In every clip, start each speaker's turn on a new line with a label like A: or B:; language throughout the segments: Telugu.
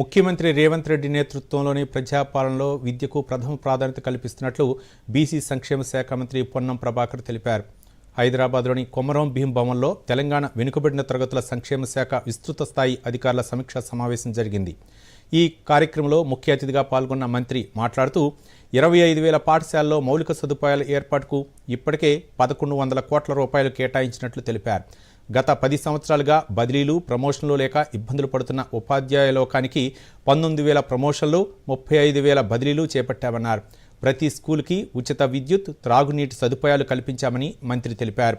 A: ముఖ్యమంత్రి రేవంత్ రెడ్డి నేతృత్వంలోని ప్రజాపాలనలో విద్యకు ప్రథమ ప్రాధాన్యత కల్పిస్తున్నట్లు బీసీ సంక్షేమ శాఖ మంత్రి పొన్నం ప్రభాకర్ తెలిపారు. హైదరాబాద్లోని కొమరం భీం భవన్లో తెలంగాణ వెనుకబడిన తరగతుల సంక్షేమ శాఖ విస్తృత స్థాయి అధికారుల సమీక్షా సమావేశం జరిగింది. ఈ కార్యక్రమంలో ముఖ్య అతిథిగా పాల్గొన్న మంత్రి మాట్లాడుతూ ఇరవై ఐదు వేల పాఠశాలలో మౌలిక సదుపాయాల ఏర్పాటుకు ఇప్పటికే పదకొండు వందల కోట్ల రూపాయలు కేటాయించినట్లు తెలిపారు. గత పది సంవత్సరాలుగా బదిలీలు ప్రమోషన్లు లేక ఇబ్బందులు పడుతున్న ఉపాధ్యాయ లోకానికి పంతొమ్మిది వేల ప్రమోషన్లు ముప్పై ఐదు వేల బదిలీలు చేపట్టామన్నారు. ప్రతి స్కూల్కి ఉచిత విద్యుత్ త్రాగునీటి సదుపాయాలు కల్పించామని మంత్రి తెలిపారు.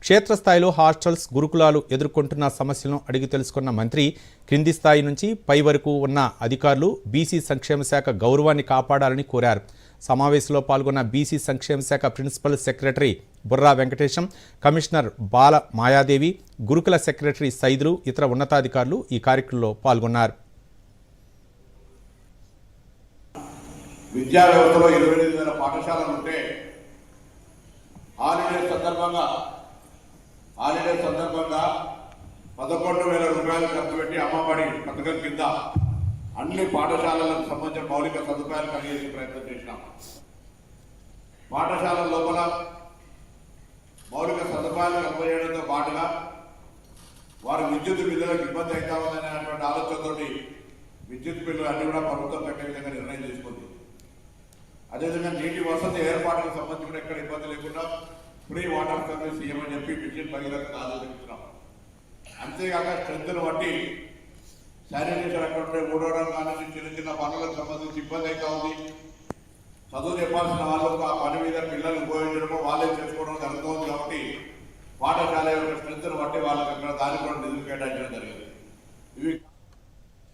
A: క్షేత్రస్థాయిలో హాస్టల్స్ గురుకులాలు ఎదుర్కొంటున్న సమస్యలను అడిగి తెలుసుకున్న మంత్రి క్రింది స్థాయి నుంచి పై వరకు ఉన్న అధికారులు బీసీ సంక్షేమ శాఖ గౌరవాన్ని కాపాడాలని కోరారు. సమావేశంలో పాల్గొన్న బీసీ సంక్షేమ శాఖ principal secretary Burra Venkatesham commissioner Bala Mayadevi గురుకుల సెక్రటరీ సైదులు ఇతర ఉన్నతాధికారులు ఈ కార్యక్రమంలో పాల్గొన్నారు.
B: విద్యా వ్యవస్థలో ఇరవై ఎనిమిది వేల పాఠశాలలు ఉంటే హాలిడే సందర్భంగా హాలిడే సందర్భంగా పదకొండు వేల రూపాయలు ఖర్చు పెట్టి అమ్మఒడి పథకం కింద అన్ని పాఠశాలలకు సంబంధించిన మౌలిక సదుపాయాలు కలిగేసే ప్రయత్నం చేసినాం. పాఠశాలల లోపల మౌలిక సదుపాయాలు కలగజేయడంతో పాటుగా వారి విద్యుత్ బిల్లులకు ఇబ్బంది అవుతా ఉందనేటువంటి ఆలోచనతోటి విద్యుత్ బిల్లు అన్ని కూడా ప్రభుత్వం పెట్టే విధంగా నిర్ణయం తీసుకుంది. అదేవిధంగా నీటి వసతి ఏర్పాటుకు సంబంధించి కూడా ఎక్కడ ఇబ్బంది లేకుండా ఫ్రీ వాటర్ సర్వీస్ ఇవ్వమని చెప్పి మిషన్ భగీరథ ఆలోచిస్తున్నాం అంతేకాక స్ట్రెంత్ను బట్టి శానిటేషన్ ఎక్కడ ఉంటే ఊడవడం కానీ చిన్న చిన్న పనులకు సంబంధించి ఇబ్బంది అయితే ఉంది. చదువు చెప్పాల్సిన వాళ్ళకు ఆ పని మీద పిల్లలు ఉపయోగించడము వాళ్ళే చేసుకోవడం జరుగుతుంది కాబట్టి పాఠశాల యొక్క స్ట్రెంత్ను బట్టి వాళ్ళకి అక్కడ దానికి కూడా నిధులు కేటాయించడం జరిగింది. ఇవి